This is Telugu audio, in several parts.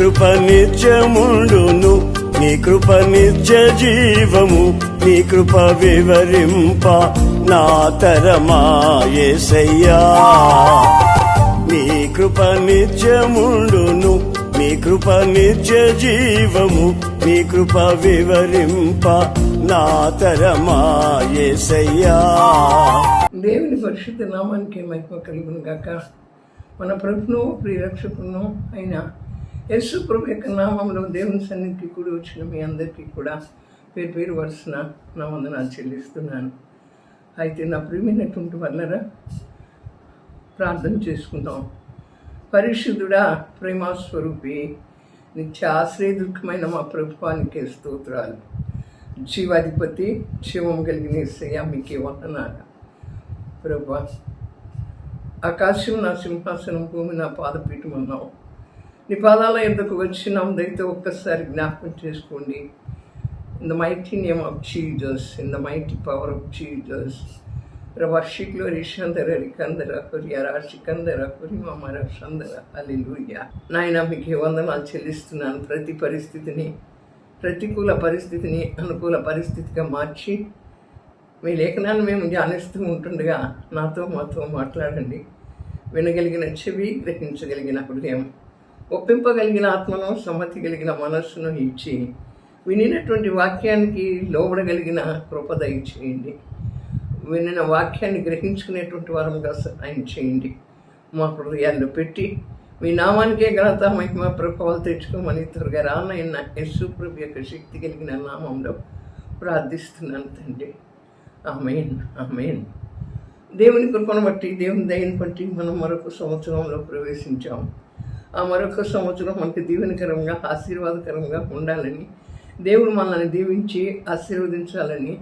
కృప నిత్యముండును నీ కృప నిత్య జీవము నీ కృప వివరింప నా తరమాయేసయ్యా నీ కృప నిత్యముండును నీ కృప నిత్య జీవము నీ కృప వివరింప నా తరమాయేసయ్యా దేవుని పరిశుద్ధ నామానికి మహిమ కలుగును గాక మన ప్రభును ప్రియరక్షకును అయినా యేసు ప్రభు యొక్క నామంలో దేవుని సన్నిధికి కూడా వచ్చిన మీ అందరికీ కూడా పేరు పేరు వరుసన నా వందనాలు చెల్లిస్తున్నాను. అయితే నా ప్రియమైనటువంటి వల్లరా ప్రార్థన చేసుకుందాం. పరిశుద్ధుడా ప్రేమాస్వరూపి నిత్య ఆశ్రయదుర్గమైన మా ప్రభుత్వానికి స్తోత్రాలు. జీవాధిపతి జీవం కలిగిన ఏసయ్య మీకే వందనాలు. ప్రభు ఆకాశం నా సింహాసనం భూమి నా పాదపీఠం అన్నావు. నీ పాదాల ఎందుకు వచ్చినాం? దయతో ఒక్కసారి జ్ఞాపకం చేసుకోండి. In the mighty name of Jesus in the mighty power of Jesus ప్రభా రిషందర రికందర కొరియర సికందర కొరిమర సందర అల్లెలూయ నాయన మీకు వందనాలు చెల్లిస్తున్నాను. ప్రతి పరిస్థితిని ప్రతికూల పరిస్థితిని అనుకూల పరిస్థితిగా మార్చి మీ లేఖనాన్ని మేము ధ్యానిస్తూ ఉంటుండగా నాతో మాతో మాట్లాడండి. వినగలిగిన చెవి గ్రహించగలిగిన హృదయం. ఒప్పింపగలిగిన ఆత్మను సమ్మతి కలిగిన మనస్సును ఇచ్చి వినినటువంటి వాక్యానికి లోబడగలిగిన కృప దయచేయండి వినిన వాక్యాన్ని గ్రహించుకునేటువంటి వారంగా ఆయన చేయండి. మా హృదయాల్లో పెట్టి మీ నామానికే ఘనత మహిమ ప్రభావాలు తెచ్చుకోమని త్వరగా రానైన యశు ప్రభు యొక్క శక్తి కలిగిన నామంలో ప్రార్థిస్తున్నాను తండ్రి. Amen amen. దేవుని కృపను బట్టి దేవుని దయని బట్టి మనం మరొక సంవత్సరంలో ప్రవేశించాం. ఆ మరొక సంవత్సరం మనకి దీవెనకరంగా ఆశీర్వాదకరంగా ఉండాలని దేవుడు మనల్ని దీవించి ఆశీర్వదించాలని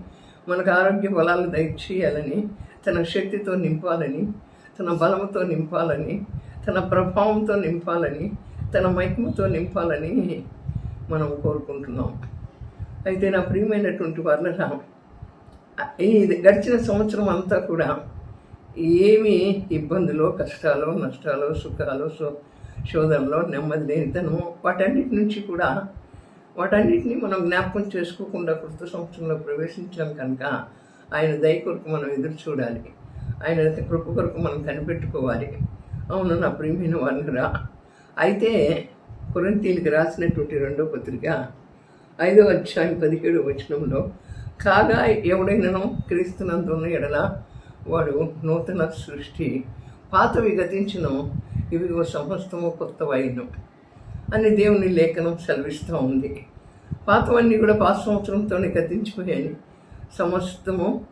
మనకు ఆరోగ్య బలాలు దయచేయాలని తన శక్తితో నింపాలని తన బలంతో నింపాలని తన ప్రభావంతో నింపాలని తన మహిమతో నింపాలని మనం కోరుకుంటున్నాం. అయితే నా ప్రియమైనటువంటి వర్ణరా ఈ గడిచిన సంవత్సరం అంతా కూడా ఏమి ఇబ్బందులు కష్టాలు నష్టాలు సుఖాలు సో శోధనలో నెమ్మది లేనితనము వాటన్నిటి నుంచి కూడా వాటన్నిటిని మనం జ్ఞాపకం చేసుకోకుండా కొత్త సంవత్సరంలో ప్రవేశించడం కనుక ఆయన దయ కొరకు మనం ఎదురు చూడాలి. ఆయన కృప కొరకు మనం కనిపెట్టుకోవాలి. అవును నా ప్రియమైన వర్ణరా అయితే కొరంతీలకు రాసినటువంటి రెండో పత్రిక ఐదో అధ్యాయం పదిహేడు వచనంలో కాగా ఎవడైనానో క్రీస్తునందున్న ఎడల వాడు నూతన సృష్టి పాతవి గతించను ఇవిగో సమస్తము కొత్త వైద్యం అని దేవుని లేఖనం సెలవిస్తూ ఉంది. పాతవన్నీ కూడా పాత సంవత్సరంతోనే గతించిపోయాయి. సమస్తము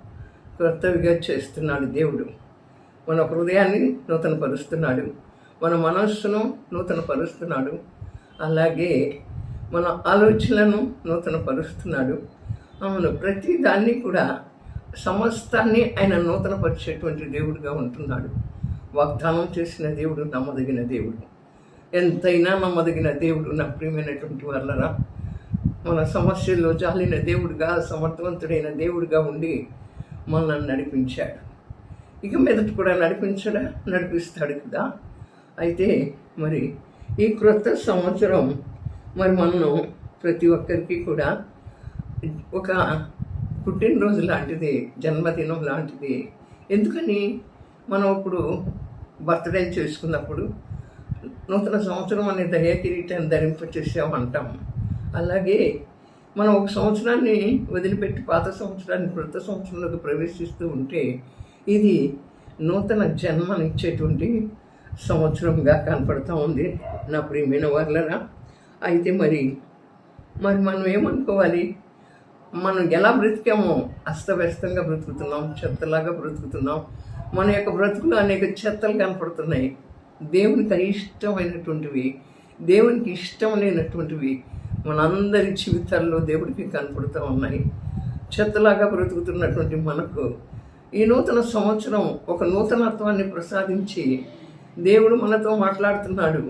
కొత్తవిగా చేస్తున్నాడు దేవుడు. మన హృదయాన్ని నూతన పరుస్తున్నాడు మన మనస్సును నూతన పరుస్తున్నాడు అలాగే మన ఆలోచనలను నూతన పరుస్తున్నాడు అవును ప్రతి దాన్ని కూడా సమస్తాన్ని ఆయన నూతనపరిచేటువంటి దేవుడుగా ఉంటున్నాడు. వాగ్దానం చేసిన దేవుడు నమ్మదగిన దేవుడు. ఎంతైనా నమ్మదగిన దేవుడు నా ప్రియమైనటువంటి వాళ్ళరా మన సమస్యల్లో జాలిన దేవుడుగా సమర్థవంతుడైన దేవుడుగా ఉండి మనల్ని నడిపించాడు. ఇక మీదట కూడా నడిపించడా? నడిపిస్తాడు కదా. అయితే మరి ఈ క్రొత్త సంవత్సరం మరి మనం ప్రతి ఒక్కరికి కూడా ఒక పుట్టినరోజు లాంటిది జన్మదినం లాంటిది. ఎందుకని? మనం ఇప్పుడు బర్త్డే చేసుకున్నప్పుడు నూతన సంవత్సరం అనే దయా కిరీటాన్ని ధరింపచేసాం అంటాం అలాగే మనం ఒక సంవత్సరాన్ని వదిలిపెట్టి పాత సంవత్సరాన్ని క్రొత్త సంవత్సరంలోకి ప్రవేశిస్తూ ఉంటే ఇది నూతన జన్మనిచ్చేటువంటి సంవత్సరంగా కనపడుతూ ఉంది. నా ప్రియమైన వాళ్ళరా అయితే మరి మరి మనం ఏమనుకోవాలి? మనం ఎలా బ్రతికామో అస్తవ్యస్తంగా బ్రతుకుతున్నాం చెత్తలాగా బ్రతుకుతున్నాం మన యొక్క బ్రతుకులో అనేక చెత్తలు కనపడుతున్నాయి. దేవునికి అయిష్టమైనటువంటివి దేవునికి ఇష్టం లేనటువంటివి మనందరి జీవితాల్లో దేవుడికి కనపడుతూ ఉన్నాయి. చెత్తలాగా బ్రతుకుతున్నటువంటి మనకు ఈ నూతన సంవత్సరం ఒక నూతనత్వాన్ని ప్రసాదించి దేవుడు మనతో మాట్లాడుతున్నాడు.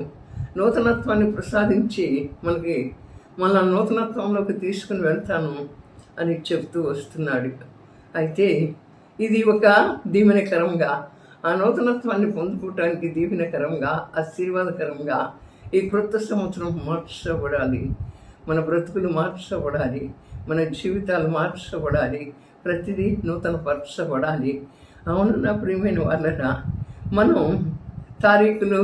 నూతనత్వాన్ని ప్రసాదించి మనకి మన నూతనత్వంలోకి తీసుకుని వెళ్తాను అని చెప్తూ వస్తున్నాడు. అయితే ఇది ఒక దీవెనకరంగా ఆ నూతనత్వాన్ని పొందుకోవటానికి దీవెనకరంగా ఆశీర్వాదకరంగా ఈ క్రొత్త సంవత్సరం మార్చబడాలి. మన బ్రతుకులు మార్చబడాలి. మన జీవితాలు మార్చబడాలి. ప్రతిదీ నూతన పరచబడాలి అవును నా ప్రియమైన వాళ్ళరా మనం తారీఖులు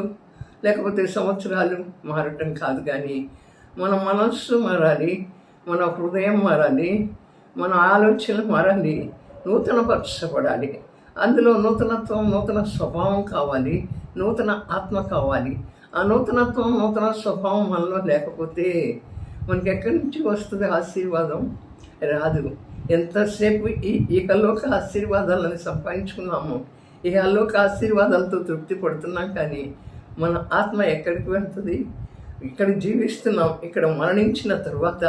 లేకపోతే సంవత్సరాలు మారటం కాదు కానీ మన మనస్సు మారాలి మన హృదయం మారాలి మన ఆలోచన మారాలి నూతనపరచబడాలి. అందులో నూతనత్వం నూతన స్వభావం కావాలి నూతన ఆత్మ కావాలి. ఆ నూతనత్వం నూతన స్వభావం మనలో లేకపోతే మనకి ఎక్కడి నుంచి వస్తుంది ఆశీర్వాదం? రాదు. ఎంతసేపు ఈ ఇకలోక ఆశీర్వాదాలను సంపాదించుకున్నాము ఈ అలోక ఆశీర్వాదాలతో తృప్తి పడుతున్నాం కానీ మన ఆత్మ ఎక్కడికి వెళ్తుంది? ఇక్కడ జీవిస్తున్నాం ఇక్కడ మరణించిన తర్వాత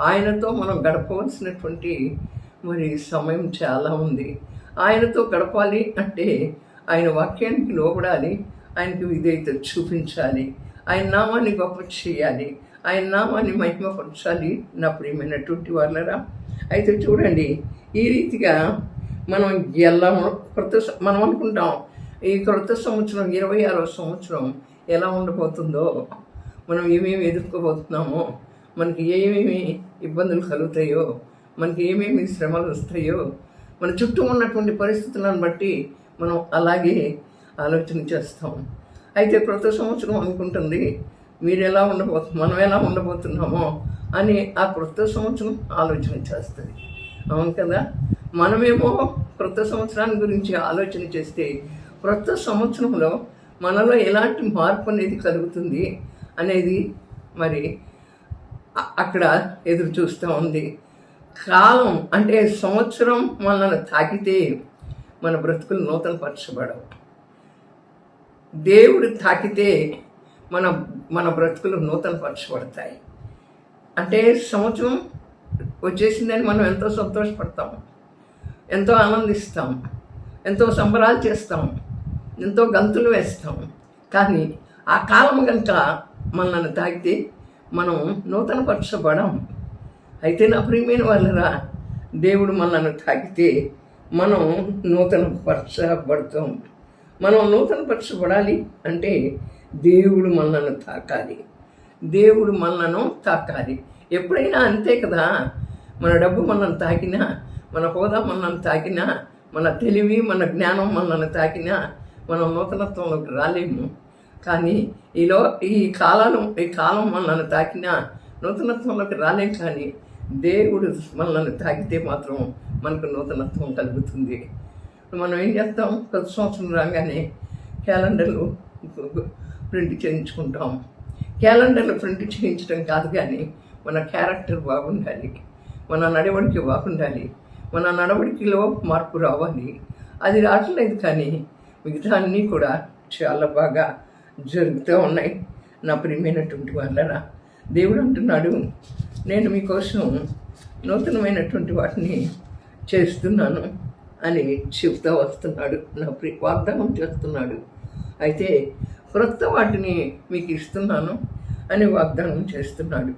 ఆయనతో మనం గడపవలసినటువంటి మరి సమయం చాలా ఉంది. ఆయనతో గడపాలి అంటే ఆయన వాక్యానికి లోబడాలి ఆయనకు విధేయత చూపించాలి ఆయన నామాన్ని గొప్ప చేయాలి ఆయన నామాన్ని మహిమపరచాలి నా ప్రియమైనటువంటి వాళ్ళరా అయితే చూడండి ఈ రీతిగా మనం ఎలా కొత్త మనం అనుకుంటాం ఈ క్రొత్త సంవత్సరం ఇరవై ఆరో సంవత్సరం ఎలా ఉండబోతుందో మనం ఏమేమి ఎదుర్కోబోతున్నామో మనకి ఏమేమి ఇబ్బందులు కలుగుతాయో మనకి ఏమేమి శ్రమలు వస్తాయో మన చుట్టూ ఉన్నటువంటి పరిస్థితులను బట్టి మనం అలాగే ఆలోచన చేస్తాం. అయితే ప్రతి సంవత్సరం అనుకుంటుంది మీరు ఎలా ఉండబో మనం ఎలా ఉండబోతున్నామో అని ఆ క్రొత్త సంవత్సరం ఆలోచన చేస్తుంది. అవును కదా? మనమేమో క్రొత్త సంవత్సరాన్ని గురించి ఆలోచన చేస్తే క్రొత్త సంవత్సరంలో మనలో ఎలాంటి మార్పు అనేది కలుగుతుంది అనేది మరి అక్కడ ఎదురు చూస్తూ ఉంది. కాలం అంటే సంవత్సరం మనల్ని తాకితే మన బ్రతుకులు నూతన పరచబడవు దేవుడు తాకితే మన మన బ్రతుకులు నూతన పరచబడతాయి అంటే సంవత్సరం వచ్చేసిందని మనం ఎంతో సంతోషపడతాం ఎంతో ఆనందిస్తాం ఎంతో సంబరాలు చేస్తాం ఎంతో గంతులు వేస్తాం. కానీ ఆ కాలం కనుక మనల్ని తాకితే మనం నూతన పరచబడం అయితే నా ప్రియమైన వాళ్ళరా దేవుడు మనల్ని తాకితే మనం నూతన పరచబడతాం మనం నూతన పరచబడాలి అంటే దేవుడు మనల్ని తాకాలి. దేవుడు మనలను తాకాలి. ఎప్పుడైనా అంతే కదా? మన డబ్బు మనల్ని తాకినా మన హోదా మనల్ని తాకినా మన తెలివి మన జ్ఞానం మనల్ని తాకినా మనం నూతనత్వంలోకి రాలేము. కానీ ఈలో ఈ కాలం ఈ కాలం మనల్ని తాకినా నూతనత్వంలోకి రాలేం కానీ దేవుడు మనల్ని తాకితే మాత్రం మనకు నూతనత్వం కలుగుతుంది. మనం ఏం చేస్తాం? ప్రతి సంవత్సరం రాగానే క్యాలెండర్లు ప్రింట్ చేయించుకుంటాం. క్యాలెండర్లు ప్రింట్ చేయించడం కాదు కానీ మన క్యారెక్టర్ బాగుండాలి. మన నడవడికి బాగుండాలి. మన నడవడికిలో మార్పు రావాలి. అది రావట్లేదు కానీ మిగతా అన్నీ కూడా చాలా బాగా జరుగుతూ ఉన్నాయి. నా ప్రియమైనటువంటి వాళ్ళరా దేవుడు అంటున్నాడు నేను మీకోసం నూతనమైనటువంటి వాటిని చేస్తున్నాను అని చెప్తా వస్తున్నాడు నా ప్రి వాగ్దానం చేస్తున్నాడు. అయితే క్రొత్త వాటిని మీకు ఇస్తున్నాను అని వాగ్దానం చేస్తున్నాడు.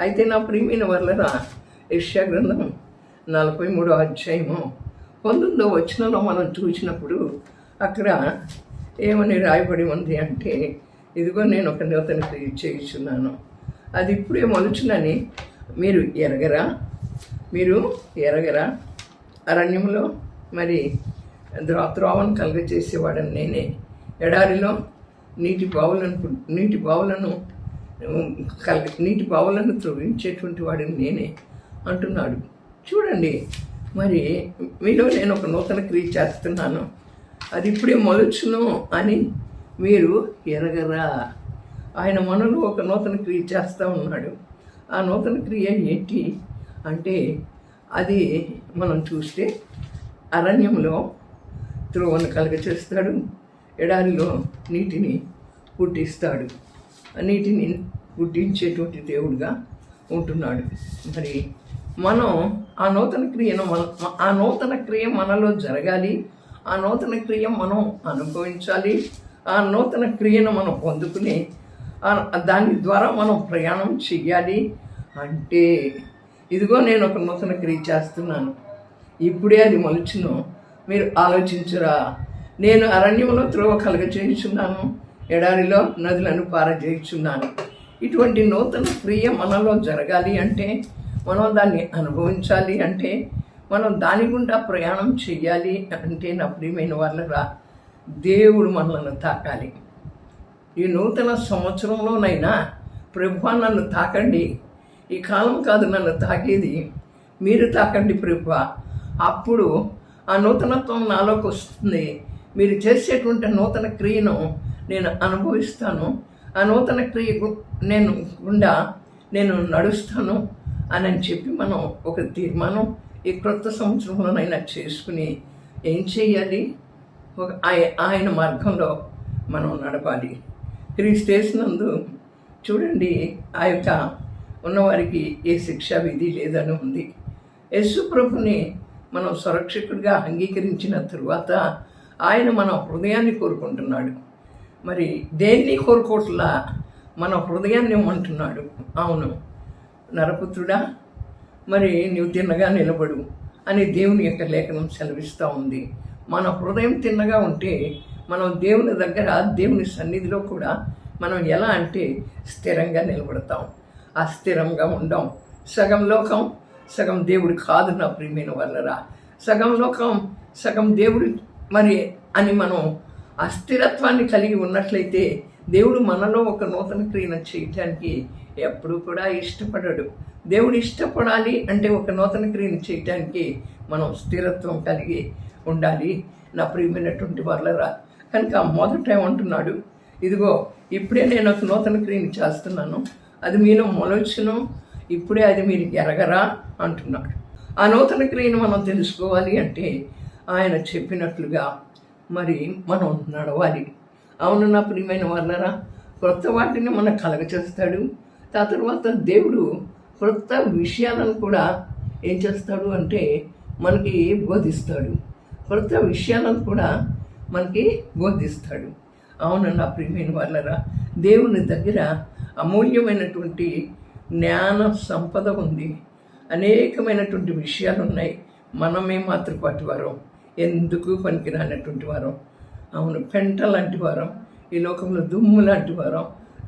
అయితే నా ప్రియమైన వల్లరా యెషయా గ్రంథం నలభై మూడో అధ్యాయము పంతొమ్మిదో వచనంలో మనం చూసినప్పుడు అక్కడ ఏమని రాయబడి ఉంది అంటే ఇదిగో నేను ఒక నూతన చేయించున్నాను అది ఇప్పుడే మొలుచునని మీరు ఎరగరా? మీరు ఎరగరా? అరణ్యంలో మరి ద్రో త్రోవను కలుగ చేసేవాడని నేనే. ఎడారిలో నీటి బావులను నీటి బావులను కల నీటి బావులను త్రవ్వించేటువంటి వాడిని నేనే అంటున్నాడు. చూడండి మరి మీలో నేను ఒక నూతన క్రియ చేస్తున్నాను. అది ఇప్పుడే మొలచును అని మీరు ఎరగరా? ఆయన మనలో ఒక నూతన క్రియ చేస్తూ ఉన్నాడు. ఆ నూతన క్రియ ఏంటి అంటే అది మనం చూస్తే అరణ్యంలో త్రోవను కలగచేస్తాడు ఎడారిలో నీటిని పుట్టిస్తాడు. ఆ నీటిని పుట్టించేటువంటి దేవుడుగా ఉంటున్నాడు. మరి మనం ఆ నూతన క్రియను మన ఆ నూతన క్రియ మనలో జరగాలి. ఆ నూతన క్రియ మనం అనుభవించాలి. ఆ నూతన క్రియను మనం పొందుకుని దాని ద్వారా మనం ప్రయాణం చెయ్యాలి. అంటే ఇదిగో నేను ఒక నూతన క్రియ చేస్తున్నాను. ఇప్పుడే అది మలుచును. మీరు ఆలోచించురా. నేను అరణ్యంలో త్రోవ కలగజేయుచున్నాను ఎడారిలో నదులను పారజేయుచున్నాను. ఇటువంటి నూతన క్రియ మనలో జరగాలి అంటే మనం దాన్ని అనుభవించాలి అంటే మనం దాని గుండా ప్రయాణం చెయ్యాలి అంటే నా ప్రియమైన వాళ్ళరా దేవుడు మనల్ని తాకాలి. ఈ నూతన సంవత్సరంలోనైనా ప్రభు నన్ను తాకండి. ఈ కాలం కాదు నన్ను తాకేది మీరు తాకండి ప్రభు అప్పుడు ఆ నూతనత్వం నాలోకి వస్తుంది. మీరు చేసేటువంటి నూతన క్రియను నేను అనుభవిస్తాను. ఆ నూతన క్రియకు నేను గుండా నేను నడుస్తాను అని అని చెప్పి మనం ఒక తీర్మానం ఈ క్రొత్త సంవత్సరంలోనైనా చేసుకుని ఏం చేయాలి? ఒక ఆయన మార్గంలో మనం నడపాలి క్రీస్తేసినందు చూడండి ఆ యొక్క ఉన్నవారికి ఏ శిక్ష విధి లేదని ఉంది. యశు ప్రభుని మనం సురక్షకుడిగా అంగీకరించిన తరువాత ఆయన మన హృదయాన్ని కోరుకుంటున్నాడు. మరి దేన్ని కోరుకోవట్లా మన హృదయాన్ని ఇమ్మంటున్నాడు అవును. నరపుత్రుడా మరి నీవు తిన్నగా నిలబడు అని దేవుని యొక్క లేఖనం సెలవిస్తూ ఉంది. మన హృదయం తిన్నగా ఉంటే మనం దేవుని దగ్గర దేవుని సన్నిధిలో కూడా మనం ఎలా అంటే స్థిరంగా నిలబడతాం. అస్థిరంగా ఉండం. సగం లోకం సగం దేవుడు కాదు నా ప్రియమైన వల్లరా సగం లోకం సగం దేవుడు మరి అని మనం అస్థిరత్వాన్ని కలిగి ఉన్నట్లయితే దేవుడు మనలో ఒక నూతన క్రియను చేయటానికి ఎప్పుడూ కూడా ఇష్టపడడు. దేవుడు ఇష్టపడాలి అంటే ఒక నూతన క్రియను చేయటానికి మనం స్థిరత్వం కలిగి ఉండాలి. నా ప్రియమైనటువంటి వాళ్ళరా కనుక మొదట ఏమంటున్నాడు ఇదిగో ఇప్పుడే నేను ఒక నూతన క్రియను చేస్తున్నాను. అది మీలో మొలవచ్చును ఇప్పుడే అది మీరు ఎరగరా? అంటున్నాడు. ఆ నూతన క్రియను మనం తెలుసుకోవాలి అంటే ఆయన చెప్పినట్లుగా మరి మనం నడవాలి. అవును నా ప్రియమైన వాళ్ళరా క్రొత్త వాటిని మన కలగచేస్తాడు ఆ తర్వాత దేవుడు క్రొత్త విషయాలను కూడా ఏం చేస్తాడు అంటే మనకి బోధిస్తాడు. క్రొత్త విషయాలను కూడా మనకి బోధిస్తాడు. అవును నా ప్రియమైన వాళ్ళరా దేవుని దగ్గర అమూల్యమైనటువంటి జ్ఞాన సంపద ఉంది. అనేకమైనటువంటి విషయాలు ఉన్నాయి మనమే మాతృపాటి వారం. ఎందుకు పనికిరానటువంటి వారం? అవును పెంట లాంటి వారం ఈ లోకంలో దుమ్ము లాంటి వారం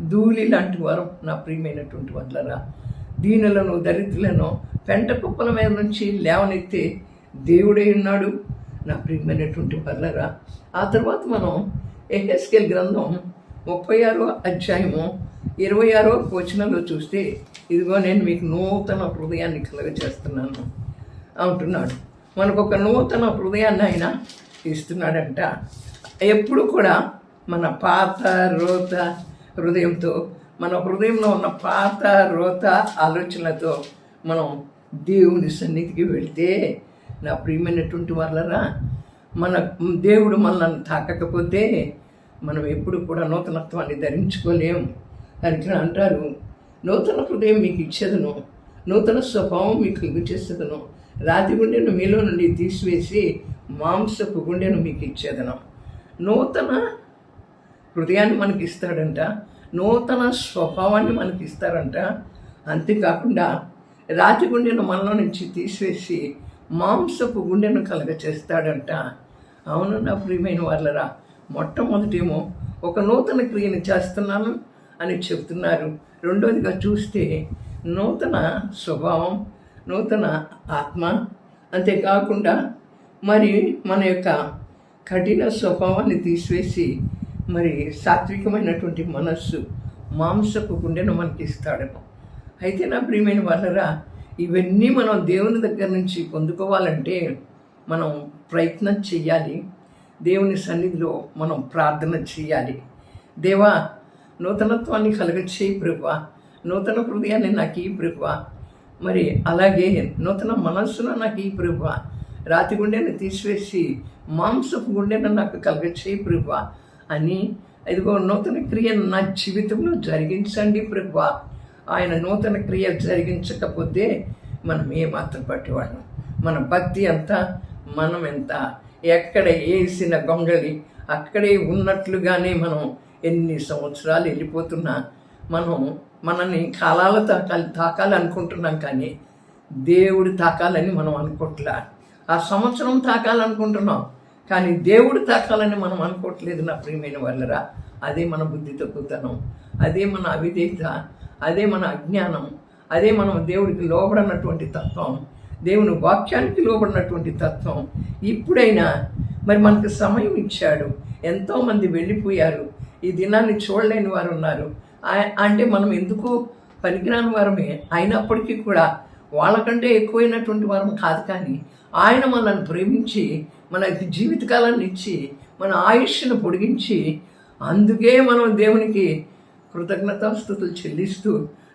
ధూళి లాంటి వారం నా ప్రియమైనటువంటి వాళ్ళరా. దీనులను దరిద్రులను పెంట కుప్పల మీద నుంచి లేవనెత్తే దేవుడై ఉన్నాడు. నా ప్రియమైనటువంటి పర్లరా ఆ తర్వాత మనం ఎహెస్కెల్ గ్రంథం ముప్పై ఆరో అధ్యాయము ఇరవై ఆరో వచనంలో చూస్తే ఇదిగో నేను మీకు నూతన హృదయాన్ని కలుగజేస్తున్నాను అంటున్నాడు. మనకు ఒక నూతన హృదయాన్ని ఆయన ఇస్తున్నాడంట. ఎప్పుడు కూడా మన పాత రోత హృదయంతో మన హృదయంలో ఉన్న పాత రోత ఆలోచనలతో మనం దేవుని సన్నిధికి వెళ్తే నా ప్రియమైనటువంటి వాళ్ళరా మన దేవుడు మనల్ని తాకకపోతే మనం ఎప్పుడు కూడా నూతనత్వాన్ని ధరించుకోలేం. అని అంటారు నూతన హృదయం మీకు ఇచ్చేదను నూతన స్వభావం మీకు ఇచ్చేసేదను రాతి గుండెను మీలో నుండి తీసివేసి మాంసపు గుండెను మీకు ఇచ్చేదను. నూతన హృదయాన్ని మనకి ఇస్తాడంట నూతన స్వభావాన్ని మనకి ఇస్తారంట. అంతేకాకుండా రాతి గుండెను మనలో నుంచి తీసివేసి మాంసపు గుండెను కలగ చేస్తాడంట అవును నా ప్రియమైన వాళ్ళరా మొట్టమొదటేమో ఒక నూతన క్రియను చేస్తున్నాను అని చెప్తున్నారు రెండోదిగా చూస్తే నూతన స్వభావం నూతన ఆత్మ అంతేకాకుండా మరి మన యొక్క కఠిన స్వభావాన్ని తీసివేసి మరి సాత్వికమైనటువంటి మనస్సు మాంసపు గుండెను మనకి ఇస్తాడను అయితే నా ప్రియమైన వాళ్ళరా ఇవన్నీ మనం దేవుని దగ్గర నుంచి పొందుకోవాలంటే మనం ప్రయత్నం చేయాలి దేవుని సన్నిధిలో మనం ప్రార్థన చేయాలి దేవా నూతనత్వాన్ని కలగచ్చేయి ప్రభువ. నూతన హృదయాన్ని నాకు ఈ ప్రభువ. మరి అలాగే నూతన మనస్సును నాకు ఈ ప్రభువ. రాతి గుండెను తీసివేసి మాంసపు గుండెను నాకు కలగచ్చేయి ప్రభువ అని ఇదిగో నూతన క్రియను నా జీవితంలో జరిగించండి ప్రభువా. ఆయన నూతన క్రియ జరిగించకపోతే మనం ఏమాత్రం పట్టేవాళ్ళం. మన భక్తి అంతా మనం ఎంత? ఎక్కడ వేసిన గొంగళి? అక్కడే ఉన్నట్లుగానే మనం ఎన్ని సంవత్సరాలు వెళ్ళిపోతున్నా మనం మనల్ని కాలాలు తాకాలి తాకాలి అనుకుంటున్నాం కానీ దేవుడు తాకాలని మనం అనుకోవట్లా ఆ సంవత్సరం తాకాలనుకుంటున్నాం కానీ దేవుడు తాకాలని మనం అనుకోవట్లేదు నా ప్రియమైన వాళ్ళరా. అదే మన బుద్ధి తక్కువతనం అదే మన అవిధేయత అదే మన అజ్ఞానం అదే మనం దేవుడికి లోబడినటువంటి తత్వం దేవుని వాక్యానికి లోబడినటువంటి తత్వం. ఇప్పుడైనా మరి మనకు సమయం ఇచ్చాడు ఎంతోమంది వెళ్ళిపోయారు ఈ దినాన్ని చూడలేని వారు ఉన్నారు. ఆ- అంటే మనం ఎందుకు పనికిరాని వారమే? అయినప్పటికీ కూడా వాళ్ళకంటే ఎక్కువైనటువంటి వారం కాదు కానీ ఆయన మనల్ని ప్రేమించి మన జీవితకాలాన్ని ఇచ్చి మన ఆయుష్ను పొడిగించి అందుకే మనం దేవునికి కృతజ్ఞతాస్థుతులు చెల్లిస్తూ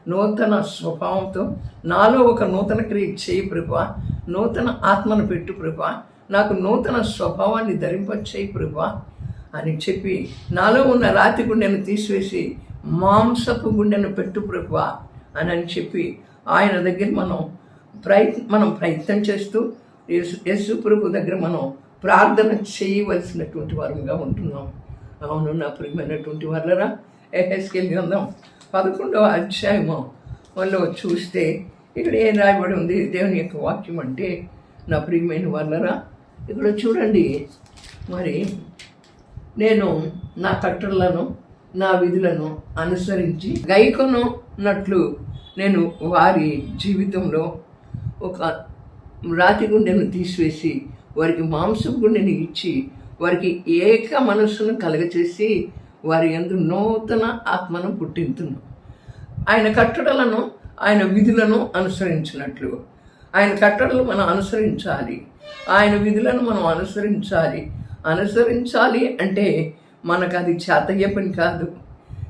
నూతన స్వభావంతో నాలో ఒక నూతన క్రియ చేయి ప్రభా. నూతన ఆత్మను పెట్టు ప్రభా. నాకు నూతన స్వభావాన్ని ధరింపచేయి ప్రభా అని చెప్పి నాలో ఉన్న రాతి గుండెను తీసివేసి మాంసపు గుండెను పెట్టు ప్రభా అని అని చెప్పి ఆయన దగ్గర మనం ప్రయత్ మనం ప్రయత్నం చేస్తూ యేసు ప్రభు దగ్గర మనం ప్రార్థన చేయవలసినటువంటి వారంగా ఉంటున్నాం. అవును నా ప్రియమైనటువంటి వాళ్ళరా ఎహెస్కెల్ గ్రంథం పదకొండవ అధ్యాయము వాళ్ళు చూస్తే ఇక్కడ ఏం రాయబడి ఉంది? దేవుని యొక్క వాక్యం అంటే నా ప్రియమైన వాళ్ళరా ఇక్కడ చూడండి. మరి నేను నా కట్టలను నా విధులను అనుసరించి గైకొనున్నట్లు నేను వారి జీవితంలో ఒక రాతి గుండెను తీసివేసి వారికి మాంసం గుండెని ఇచ్చి వారికి ఏక మనస్సును కలగచేసి వారి ఎందు నూతన ఆత్మను పుట్టింతును ఆయన కట్టడలను ఆయన విధులను అనుసరించినట్లు. ఆయన కట్టడలు మనం అనుసరించాలి. ఆయన విధులను మనం అనుసరించాలి. అనుసరించాలి అంటే మనకు అది చేతయ్య పని కాదు.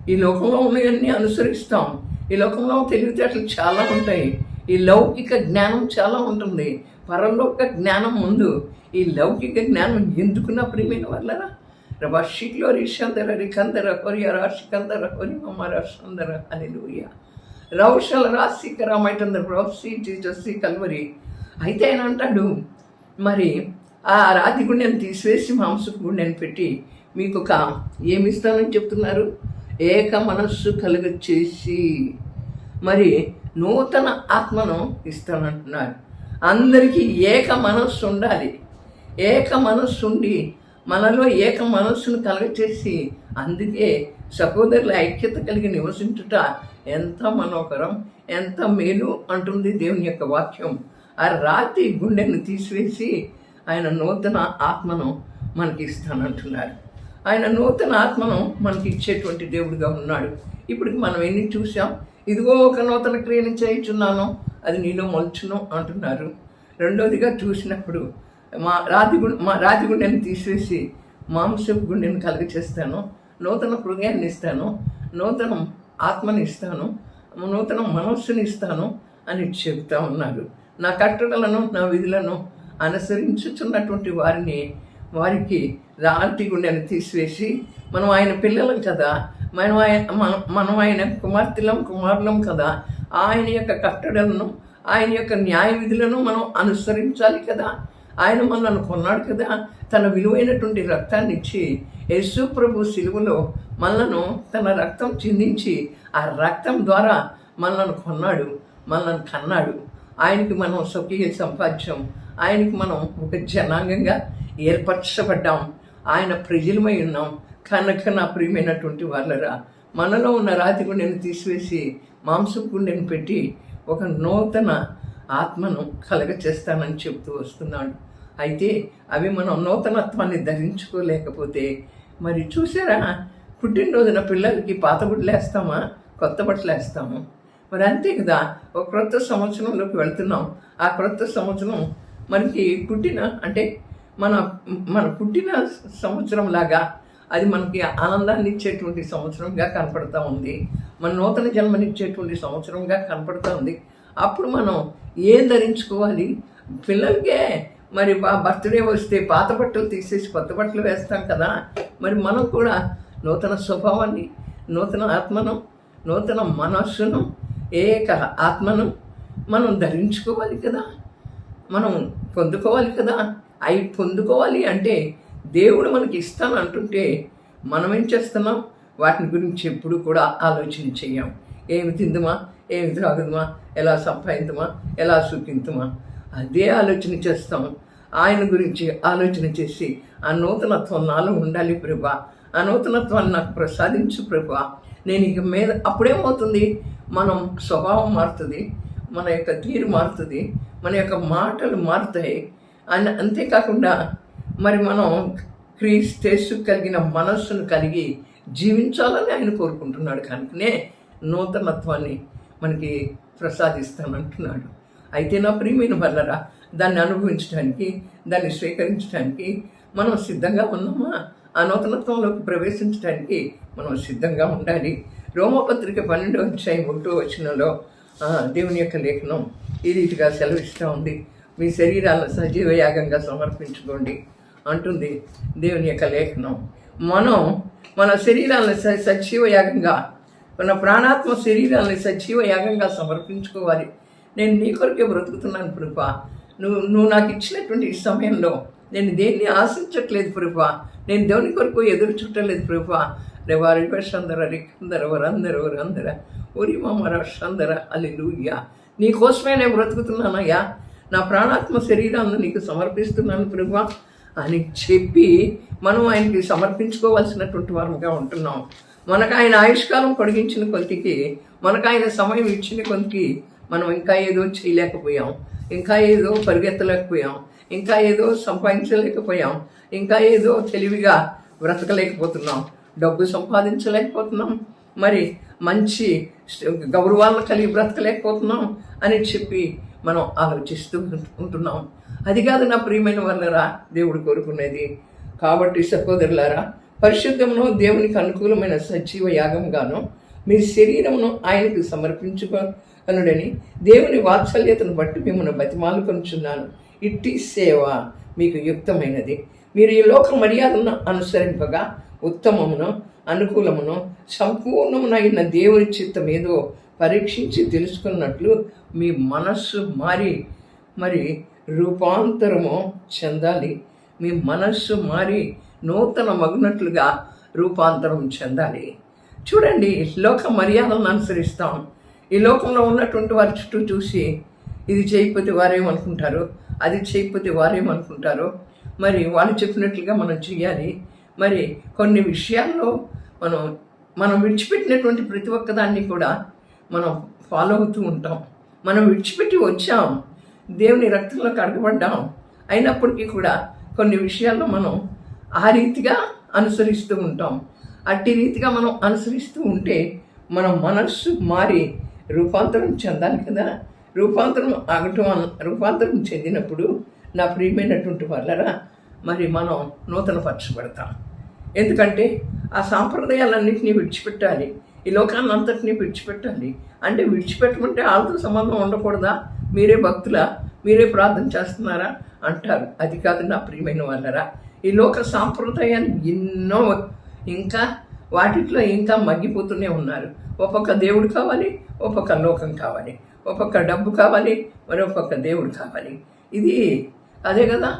ఈ లోకంలో ఉన్నవన్నీ అనుసరిస్తాం. ఈ లోకంలో తెలివితేటలు చాలా ఉంటాయి. ఈ లౌకిక జ్ఞానం చాలా ఉంటుంది. పరలోక జ్ఞానం ముందు ఈ లౌకిక జ్ఞానం ఎందుకున్న ప్రియమైన వాళ్ళరా రవషిక్లో రిషందర రికందర కొరియా రాశికందర కొరి మమ్మర అని లూయ రౌషల రాశికర మైటందర ప్రొఫ్సి జీజస్సి కల్వరి. అయితే ఆయన అంటాడు మరి ఆ రాతి గుండెను తీసివేసి మాంసపు గుండెను పెట్టి మీకు ఒక ఏమి ఇస్తానని చెప్తున్నారు? ఏక మనస్సు కలుగ చేసి మరి నూతన ఆత్మను ఇస్తానంటున్నారు. అందరికీ ఏక మనస్సు ఉండాలి. ఏక మనస్సు ఉండి మనలో ఏక మనస్సును కలగచేసి అందుకే సహోదరుల ఐక్యత కలిగి నివసించుట ఎంత మనోకరం ఎంత మేలు అంటుంది దేవుని యొక్క వాక్యం. ఆ రాతి గుండెను తీసివేసి ఆయన నూతన ఆత్మను మనకి ఇస్తానంటున్నారు ఆయన నూతన ఆత్మను మనకి ఇచ్చేటువంటి దేవుడిగా ఉన్నాడు. ఇప్పుడు మనం ఎన్ని చూసాం ఇదిగో ఒక నూతన క్రియను చేయించున్నాను అది నీలో మలుచును అంటున్నారు. రెండోదిగా చూసినప్పుడు మా రాతి గుండె మా రాతి గుండెని తీసేసి మాంసపు గుండెని కలుగ చేస్తాను నూతన హృదయాన్ని ఇస్తాను. నూతన ఆత్మని ఇస్తాను. నూతన మనస్సుని ఇస్తాను అని చెబుతా ఉన్నారు నా కట్టడలను నా విధులను అనుసరించుచున్నటువంటి వారిని వారికి రాతి గుండెని తీసివేసి మనం ఆయన పిల్లలం కదా మనం ఆయన మనం- మనం ఆయన కుమార్తెలం కుమారులం కదా ఆయన యొక్క కట్టడలను ఆయన యొక్క న్యాయ విధులను మనం అనుసరించాలి కదా. ఆయన మనల్ని కొన్నాడు కదా. తన విలువైనటువంటి రక్తాన్ని ఇచ్చి యేసు ప్రభు సిలువలో మనలను తన రక్తం చిందించి ఆ రక్తం ద్వారా మనల్ని కొన్నాడు మనల్ని కన్నాడు. ఆయనకి మనం స్వకీయ సంపాద్యం ఆయనకి మనం ఒక జనాంగంగా ఏర్పరచబడ్డాం. ఆయన ప్రజలమై ఉన్నాం. కనుక నా ప్రియమైనటువంటి వాళ్ళరా మనలో ఉన్న రాతి గుండెను తీసివేసి మాంసం గుండెను పెట్టి ఒక నూతన ఆత్మను కలగ చేస్తానని చెప్తూ వస్తున్నాడు. అయితే అవి మనం నూతనత్వాన్ని ధరించుకోలేకపోతే మరి చూసారా? పుట్టినరోజున పిల్లలకి పాత బట్టలు వేస్తామా? కొత్త బట్టలు వేస్తాము. మరి అంతే కదా ఒక క్రొత్త సంవత్సరంలోకి వెళ్తున్నాం. ఆ క్రొత్త సంవత్సరం మనకి పుట్టిన అంటే మన మన పుట్టిన సంవత్సరం లాగా అది మనకి ఆనందాన్ని ఇచ్చేటువంటి సంవత్సరంగా కనపడతా ఉంది. మన నూతన జన్మనిచ్చేటువంటి సంవత్సరంగా కనపడతా ఉంది. అప్పుడు మనం ఏం ధరించుకోవాలి? పిల్లలకే మరి బర్త్డే వస్తే పాత బట్టలు తీసేసి కొత్త బట్టలు వేస్తాం కదా మరి మనం కూడా నూతన స్వభావాన్ని నూతన ఆత్మను నూతన మనస్సును ఏక ఆత్మను మనం ధరించుకోవాలి కదా మనం పొందుకోవాలి కదా. అవి పొందుకోవాలి అంటే దేవుడు మనకి ఇస్తాను అంటుంటే మనం ఏం చేస్తున్నాం? వాటిని గురించి ఎప్పుడు కూడా ఆలోచన చెయ్యం ఏమి తిందుమా? ఏమి త్రాగుదుమా? ఎలా సంపాదించుమా ఎలా సుఖింతుమా అదే ఆలోచన చేస్తాం. ఆయన గురించి ఆలోచన చేసి ఆ నూతనత్వం నాలో ఉండాలి ప్రభా. ఆ నూతనత్వాన్ని నాకు ప్రసాదించు ప్రభు. నేను ఇక మీద అప్పుడేమవుతుంది? మనం స్వభావం మారుతుంది మన యొక్క తీరు మారుతుంది మన యొక్క మాటలు మారుతాయి. అని అంతేకాకుండా మరి మనం క్రీస్తేసు కలిగిన మనస్సును కలిగి జీవించాలని ఆయన కోరుకుంటున్నాడు. కనుకనే నూతనత్వాన్ని మనకి ప్రసాదిస్తానంటున్నాడు. అయితే నా ప్రియమైన వల్లరా దాన్ని అనుభవించడానికి దాన్ని స్వీకరించడానికి మనం సిద్ధంగా ఉన్నామా? ఆ నూతనత్వంలోకి ప్రవేశించడానికి మనం సిద్ధంగా ఉండాలి. రోమపత్రిక పన్నెండో అధ్యాయం ఒకటో వచనంలో దేవుని యొక్క లేఖనం ఈ రీతిగా సెలవిస్తూ ఉంది. మీ శరీరాలను సజీవ యాగంగా సమర్పించుకోండి అంటుంది దేవుని యొక్క లేఖనం. మనం మన శరీరాలను స- సజీవ యాగంగా మన ప్రాణాత్మ శరీరాన్ని సజీవ యాగంగా సమర్పించుకోవాలి. నేను నీ కొరకే బ్రతుకుతున్నాను ప్రభా నువ్వు నువ్వు నాకు ఇచ్చినటువంటి ఈ సమయంలో నేను దేన్ని ఆశించట్లేదు ప్రభా నేను దేవుని కొరకు ఎదురు చుట్టలేదు ప్రభా రేవా రిపేషందర రికందర వరందర వరందర. ఒరి మామర అల్లి లూయ్యా నీ కోసమే నేను బ్రతుకుతున్నానయ్యా. నా ప్రాణాత్మ శరీరాన్ని నీకు సమర్పిస్తున్నాను ప్రభా అని చెప్పి మనం ఆయనకి సమర్పించుకోవాల్సినటువంటి వారంగా ఉంటున్నాం. మనకు ఆయన ఆయుష్కాలం పొడిగించిన కొద్దికి మనకు ఆయన సమయం ఇచ్చిన కొద్దికి మనం ఇంకా ఏదో చేయలేకపోయాం ఇంకా ఏదో పరిగెత్తలేకపోయాం ఇంకా ఏదో సంపాదించలేకపోయాం ఇంకా ఏదో తెలివిగా బ్రతకలేకపోతున్నాం డబ్బు సంపాదించలేకపోతున్నాం మరి మంచి గౌరవాలను కలిగి బ్రతకలేకపోతున్నాం అని చెప్పి మనం ఆలోచిస్తూ ఉంటున్నాం. అది కాదు నా ప్రియమైన వాళ్ళరా దేవుడు కోరుకునేది. కాబట్టి సహోదరులారా పరిశుద్ధమును దేవునికి అనుకూలమైన సజీవ యాగంగాను మీ శరీరమును ఆయనకు సమర్పించుకో కనుడని దేవుని వాత్సల్యతను బట్టి మిమ్మల్ని బతిమాలుకొనుచున్నాను. ఇట్టి సేవ మీకు యుక్తమైనది. మీరు ఈ లోక మర్యాదను అనుసరింపగా ఉత్తమమును అనుకూలమును సంపూర్ణమునైన దేవుని చిత్తం ఏదో పరీక్షించి తెలుసుకున్నట్లు మీ మనస్సు మారి మరి రూపాంతరము చెందాలి. మీ మనస్సు మారి నూతన మగ్నట్లుగా రూపాంతరం చెందాలి. చూడండి లోక మర్యాదలను అనుసరిస్తాం. ఈ లోకంలో ఉన్నటువంటి వారి చుట్టూ చూసి ఇది చేయకపోతే వారేమనుకుంటారు అది చేయకపోతే వారేమనుకుంటారు మరి వాళ్ళు చెప్పినట్లుగా మనం చేయాలి. మరి కొన్ని విషయాల్లో మనం మనం విడిచిపెట్టినటువంటి ప్రతి ఒక్కదాన్ని కూడా మనం ఫాలో అవుతూ ఉంటాం. మనం విడిచిపెట్టి వచ్చాం. దేవుని రక్తంలో కడగబడ్డాం అయినప్పటికీ కూడా కొన్ని విషయాల్లో మనం ఆ రీతిగా అనుసరిస్తూ ఉంటాం. అట్టి రీతిగా మనం అనుసరిస్తూ ఉంటే మన మనస్సు మారి రూపాంతరం చెందాలి కదా? రూపాంతరం ఆగటం అన్న- రూపాంతరం చెందినప్పుడు నా ప్రియమైనటువంటి వాళ్ళరా మరి మనం నూతన పరచబడతాం. ఎందుకంటే ఆ సాంప్రదాయాలన్నింటినీ విడిచిపెట్టాలి. ఈ లోకాన్ని అంతటినీ విడిచిపెట్టాలి అంటే విడిచిపెట్టమంటే వాళ్ళతో సంబంధం ఉండకూడదా? మీరే భక్తులా? మీరే ప్రార్థన చేస్తున్నారా? అంటారు. అది కాదు నా ప్రియమైన వాళ్ళరా. ఈ లోక సాంప్రదాయాన్ని ఎన్నో ఇంకా వాటిట్లో ఇంకా మగ్గిపోతూనే ఉన్నారు. ఒక్కొక్క దేవుడు కావాలి ఒక్కొక్క లోకం కావాలి ఒక్కొక్క డబ్బు కావాలి మరి ఒక్కొక్క దేవుడు కావాలి. ఇది అదే కదా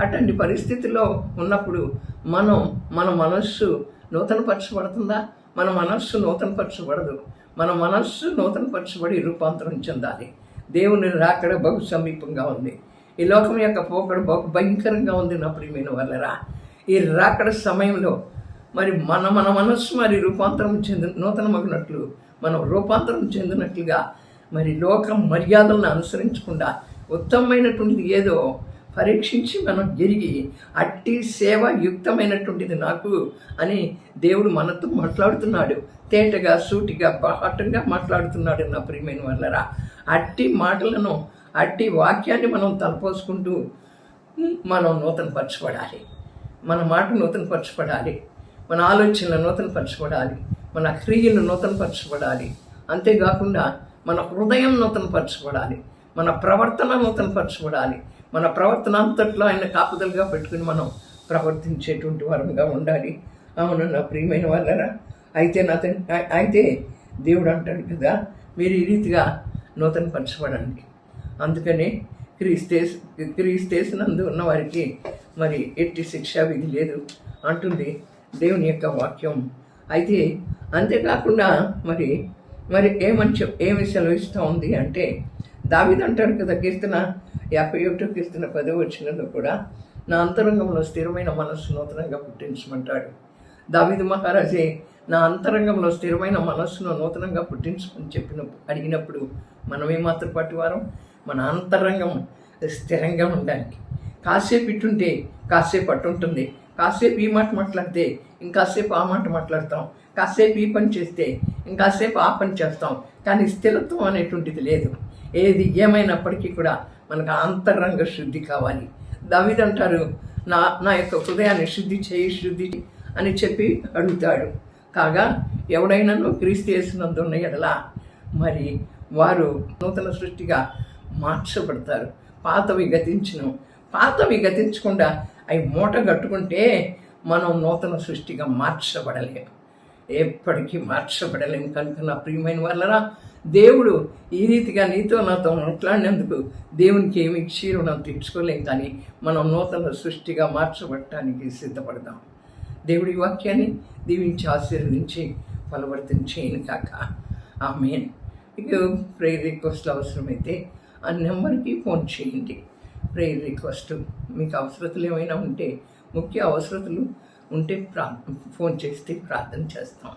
అటువంటి పరిస్థితిలో ఉన్నప్పుడు మనం మన మనస్సు నూతనపరచబడుతుందా? మన మనస్సు నూతనపరచబడదు. మన మనస్సు నూతనపరచబడి రూపాంతరం చెందాలి. దేవుని రాకడ బహు సమీపంగా ఉంది. ఈ లోకం యొక్క పోకడ బహు భయంకరంగా ఉంది నా ప్రియమైన వాళ్ళరా. ఈ రాకడ సమయంలో మరి మన మన మనస్సు మరి రూపాంతరం చెంది నూతనమగినట్లు మనం రూపాంతరం చెందినట్లుగా మరి లోకం మర్యాదలను అనుసరించకుండా ఉత్తమమైనటువంటిది ఏదో పరీక్షించి మనం జరిగి అట్టి సేవ యుక్తమైనటువంటిది నాకు అని దేవుడు మనతో మాట్లాడుతున్నాడు. తేటగా సూటిగా బాహటంగా మాట్లాడుతున్నాడు నా ప్రియమైన వాళ్ళరా. అట్టి మాటలను అట్టి వాక్యాన్ని మనం తలపోసుకుంటూ మనం నూతనపరచబడాలి. మన మాట నూతనపరచబడాలి. మన ఆలోచనలు నూతనపరచబడాలి. మన క్రియలు నూతనపరచబడాలి. అంతేకాకుండా మన హృదయం నూతనపరచబడాలి. మన ప్రవర్తన నూతనపరచబడాలి. మన ప్రవర్తన అంతట్లో ఆయన కాపుదలుగా పెట్టుకుని మనం ప్రవర్తించేటువంటి వరంగా ఉండాలి. అవును నా ప్రియమైన వాళ్ళరా అయితే నా అయితే దేవుడు అంటాడు కదా మీరు ఈ రీతిగా నూతనపరచబడండి. అందుకని క్రీస్తేస్ క్రీస్తేసినందు ఉన్న వారికి మరి ఎట్టి శిక్షా విధి లేదు అంటుంది దేవుని యొక్క వాక్యం. అయితే అంతేకాకుండా మరి మరి ఏమని చెప్ ఏమి సెలవిస్తూ ఉంది అంటే దావిది అంటాడు కదా కీర్తన యాభై ఒకటో కీర్తన పదవి వచ్చినందుకు కూడా నా అంతరంగంలో స్థిరమైన మనస్సు నూతనంగా పుట్టించమంటాడు. దావిదు మహారాజే నా అంతరంగంలో స్థిరమైన మనస్సును నూతనంగా పుట్టించుకొని చెప్పిన అడిగినప్పుడు మనమే మాత్రం పట్టువారం మన అంతరంగం స్థిరంగా ఉండడానికి కాసేపు ఇట్టుంటే కాసేపు అట్టుంటుంది కాసేపు ఈ మాట మాట్లాడితే ఇంకాసేపు ఆ మాట మాట్లాడతాం. కాసేపు ఈ పని చేస్తే ఇంకాసేపు ఆ పని చేస్తాం. కానీ స్థిరత్వం అనేటువంటిది లేదు. ఏది ఏమైనప్పటికీ కూడా మనకు అంతరంగ శుద్ధి కావాలి. దావిదంటారు నా నా యొక్క హృదయాన్ని శుద్ధి చేయి శుద్ధి అని చెప్పి అడుగుతాడు. కాగా ఎవడైనాను క్రీస్తు చేసినందున్న ఎడల మరి వారు నూతన సృష్టిగా మార్చబడతారు. పాతవి గతించను పాతవి గతించకుండా అవి మూట కట్టుకుంటే మనం నూతన సృష్టిగా మార్చబడలేము ఎప్పటికీ మార్చబడలేము కనుక నా ప్రియమైన వాళ్ళరా దేవుడు ఈ రీతిగా నీతో నాతో మాట్లాడినందుకు దేవునికి ఏమి క్షీరం రుణం తీర్చుకోలేం కానీ మనం నూతన సృష్టిగా మార్చబడటానికి సిద్ధపడదాం. దేవుడి వాక్యాన్ని దీవించి ఆశీర్వదించి ఫలవర్తం చేయను కాక. ఆమె ఇక ప్రేయర్ రిక్వెస్ట్ అవసరమైతే ఆ నెంబర్కి ఫోన్ చేయండి. Prayer request. మీకు అవసరతలు ఏమైనా ఉంటే ముఖ్య అవసరతలు ఉంటే ప్రా ఫోన్ చేస్తే ప్రార్థన చేస్తాం.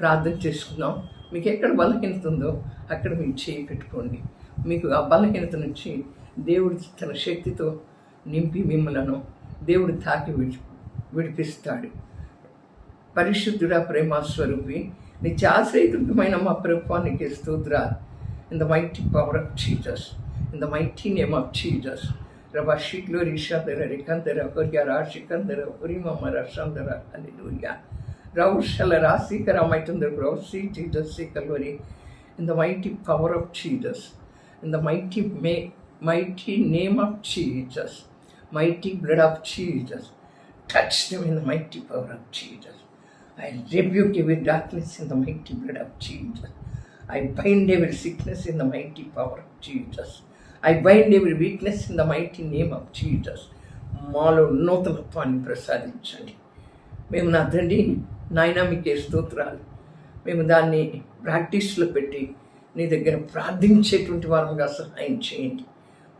ప్రార్థన చేసుకుందాం. మీకు ఎక్కడ బలహీనత ఉందో అక్కడ మీరు చేయి పెట్టుకోండి. మీకు ఆ బలహీనత నుంచి దేవుడు తన శక్తితో నింపి మిమ్మలను దేవుడు తాకి విడి విడిపిస్తాడు. పరిశుద్ధుడ ప్రేమ స్వరూపి నిత్యాశ్రయితమైన మా ప్రభుత్వానికి స్తోత్ర in the mighty power of Jesus in the mighty name of Jesus. Rabashiklo Rishadera Rekandera Koryara Shikandera Kurima Marashandara. Hallelujah. Raushalara Sikara Maitandra Rausi Jesus Sikalvari. In the mighty power of Jesus. In the mighty may, mighty name of Jesus. Mighty blood of Jesus. Touch them in the mighty power of Jesus. I rebuke every darkness in the mighty blood of Jesus. I bind every sickness in the mighty power of Jesus. I bind ఎవరి weakness in the mighty name of Jesus మాలో నూతనత్వాన్ని ప్రసాదించండి. మేము నా తండ్రి నాయన మీకే స్తోత్రాలు. మేము దాన్ని ప్రాక్టీస్లో పెట్టి నీ దగ్గర ప్రార్థించేటువంటి వారంగా సహాయం చేయండి.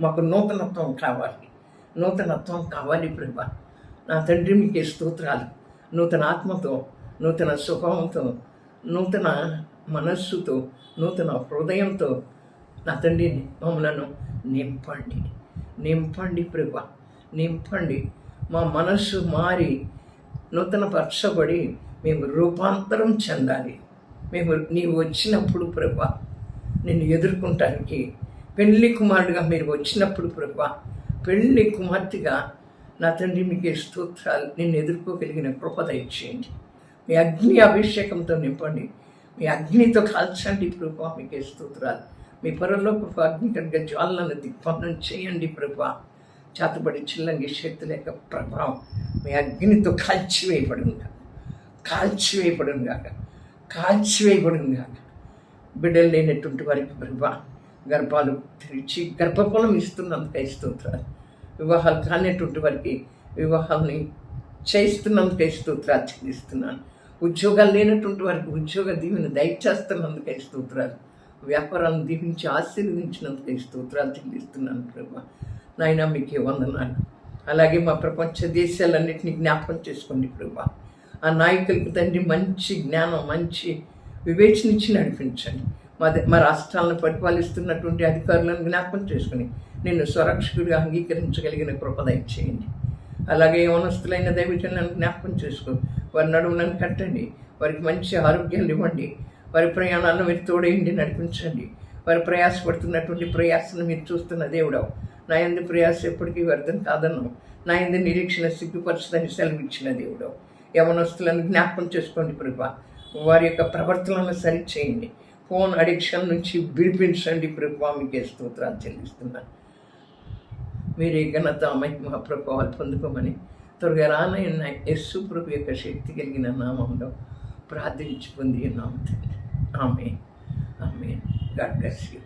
మాకు నూతనత్వం కావాలి. నూతనత్వం కావాలి ప్రభా. నా తండ్రి మీకే స్తోత్రాలు. నూతన ఆత్మతో నూతన సుఖంతో నూతన మనస్సుతో నూతన హృదయంతో నా తండ్రిని మమ్మలను నింపండి. నింపండి ప్రభా. నింపండి. మా మనస్సు మారి నూతన పరచబడి మేము రూపాంతరం చెందాలి. మేము నీవు వచ్చినప్పుడు ప్రభా నిన్ను ఎదుర్కొంటానికి పెళ్ళి కుమారుడిగా మీరు వచ్చినప్పుడు ప్రభా పెళ్ళి కుమార్తెగా నా తండ్రి మీకే స్తోత్రాలు నిన్ను ఎదుర్కోగలిగిన కృపద ఇచ్చేయండి మీ అగ్ని అభిషేకంతో నింపండి. మీ అగ్నితో కాల్చండి ప్రభా మీకే స్తోత్రాలు. మీ పొరలోపు అగ్ని కనుక జ్వాలను దిగ్బంధం చేయండి ప్రభా. చేతబడి చిల్లంగి శక్తి లేక ప్రభావం మీ అగ్నితో కాల్చివేయబడుగా కాల్చివేయబడును కాక బిడ్డలు లేనటువంటి వారికి ప్రభా గర్భాలు తెరిచి గర్భఫలం ఇస్తున్నందుకై స్తోత్రాలు. వివాహాలు కానిటువంటి వారికి వివాహాలని చేస్తున్నందుకే స్తోత్రాలు చెల్లిస్తున్నాను. ఉద్యోగాలు లేనటువంటి వారికి ఉద్యోగ దీవెన దయచేస్తున్నందుకే స్తోత్రాలు. వ్యాపారాలను దీవించి ఆశీర్వదించినందుకు స్తోత్రాలు చెల్లిస్తున్నాను ప్రభా. నాయన మీకే వందనాలు. అలాగే మా ప్రపంచ దేశాలన్నింటినీ జ్ఞాపకం చేసుకోండి ప్రభా. ఆ నాయకులకు తండ్రి మంచి జ్ఞానం మంచి వివేచన ఇచ్చి నడిపించండి. మా మా రాష్ట్రాలను పరిపాలిస్తున్నటువంటి అధికారులను జ్ఞాపకం చేసుకుని నేను స్వరక్షకుడిగా అంగీకరించగలిగిన కృపదయం చేయండి అలాగే యవనస్తులైన దైవజనులను జ్ఞాపకం చేసుకో. వారి నడువులను కట్టండి. వారికి మంచి ఆరోగ్యాలు ఇవ్వండి. వారి ప్రయాణాలను మీరు తోడేయండి నడిపించండి. వారు ప్రయాసపడుతున్నటువంటి ప్రయాసను మీరు చూస్తున్న దేవుడవు. నా ఎందు ప్రయాస ఎప్పటికీ వ్యర్థం కాదను నా ఎందు నిరీక్షణ సిగ్గుపరచదని సెలవిచ్చిన దేవుడవు. యవనస్తులను జ్ఞాపకం చేసుకోండి ప్రభా. వారి యొక్క ప్రవర్తనలను సరిచేయండి. ఫోన్ అడిక్షన్ నుంచి విడిపించండి ప్రభా. మీకే స్తోత్రాలు చెల్లిస్తున్నాను మీరే ఘనత మహిమ ప్రభావాలు పొందుకోమని త్వరగా రానయ్య యస్సు ప్రభు యొక్క శక్తి కలిగిన నామంలో ప్రార్థించి పొంది ఉన్నాము తండ్రి ఆమె ఆమె గాడ్ బ్లెస్ యూ